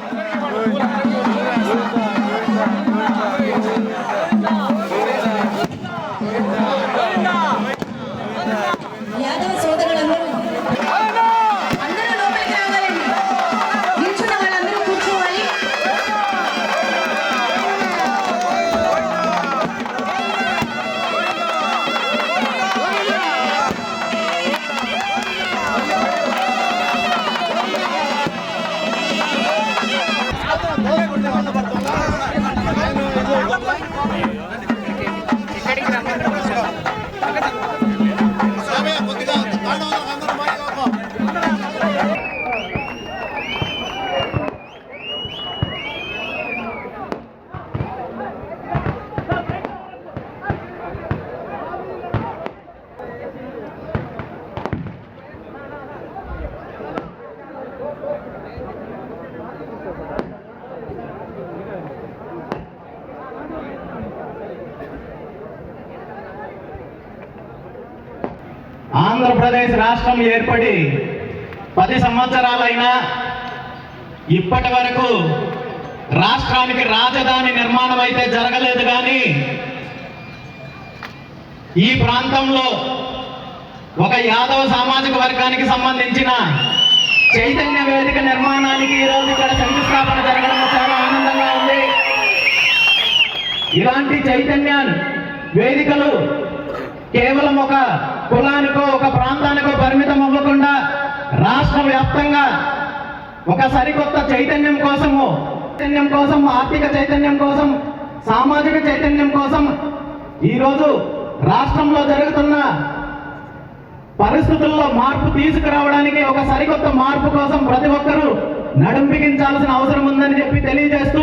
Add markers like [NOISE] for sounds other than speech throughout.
Yeah. [LAUGHS] Andhra Pradesh రాష్ట్రం ఏర్పడి పది సంవత్సరాలైనా ఇప్పటి వరకు రాష్ట్రానికి రాజధాని నిర్మాణం అయితే జరగలేదు కానీ ఈ ప్రాంతంలో ఒక యాదవ సామాజిక వర్గానికి సంబంధించిన చైతన్య వేదిక నిర్మాణానికి ఈరోజు ఇక్కడ శంకుస్థాపన జరగడం చాలా ఆనందంగా ఉంది. ఇలాంటి చైతన్య వేదికలు కేవలం ఒక కులానికో ఒక ప్రాంతానికో పరిమితం అవ్వకుండా రాష్ట్ర వ్యాప్తంగా ఒక సరికొత్త చైతన్యం కోసము చైతన్యం కోసం ఆర్థిక చైతన్యం కోసం సామాజిక చైతన్యం కోసం ఈరోజు రాష్ట్రంలో జరుగుతున్న పరిస్థితుల్లో మార్పు తీసుకురావడానికి ఒక సరికొత్త మార్పు కోసం ప్రతి ఒక్కరూ నడుం బిగించాల్సిన అవసరం ఉందని చెప్పి తెలియజేస్తూ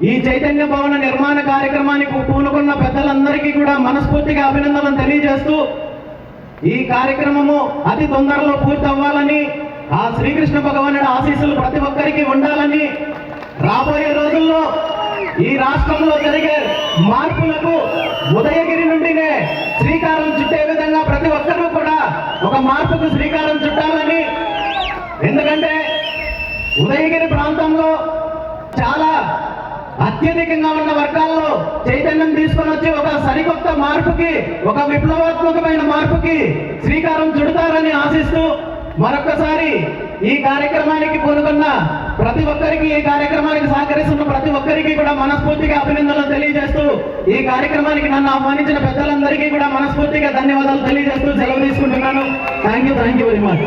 ఈ చైతన్య భవన నిర్మాణ కార్యక్రమానికి పూనుకున్న పెద్దలందరికీ కూడా మనస్ఫూర్తిగా అభినందనలు తెలియజేస్తూ ఈ కార్యక్రమము అతి తొందరలో పూర్తి అవ్వాలని ఆ శ్రీకృష్ణ భగవానుడి ఆశీస్సులు ప్రతి ఒక్కరికి ఉండాలని రాబోయే రోజుల్లో ఈ రాష్ట్రంలో జరిగే మార్పులకు ఉదయగిరి నుండినే శ్రీకారం చుట్టే విధంగా ప్రతి ఒక్కరూ కూడా ఒక మార్పుకు శ్రీకారం చుట్టాలని. ఎందుకంటే ఉదయగిరి ప్రాంతంలో అత్యధికంగా ఉన్న వర్గాల్లో చైతన్యం తీసుకొని వచ్చి ఒక సరికొత్త మార్పుకి ఒక విప్లవాత్మకమైన మార్పుకి శ్రీకారం చుడతారని ఆశిస్తూ మరొకసారి ఈ కార్యక్రమానికి పూనుకున్న ప్రతి ఒక్కరికి ఈ కార్యక్రమానికి సహకరిస్తున్న ప్రతి ఒక్కరికి కూడా మనస్ఫూర్తిగా అభినందనలు తెలియజేస్తూ ఈ కార్యక్రమానికి నన్ను ఆహ్వానించిన పెద్దలందరికీ కూడా మనస్ఫూర్తిగా ధన్యవాదాలు తెలియజేస్తూ సెలవు తీసుకుంటున్నాను. Thank you thank you very much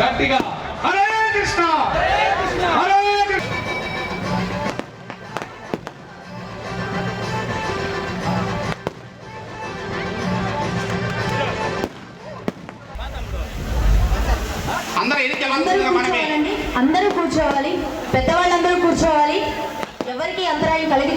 గట్టిగా! హరే కృష్ణ! హరే కూర్చోవాలి. పెద్దవాళ్ళందరూ కూర్చోవాలి. ఎవరికి అంతరాయం కలిగి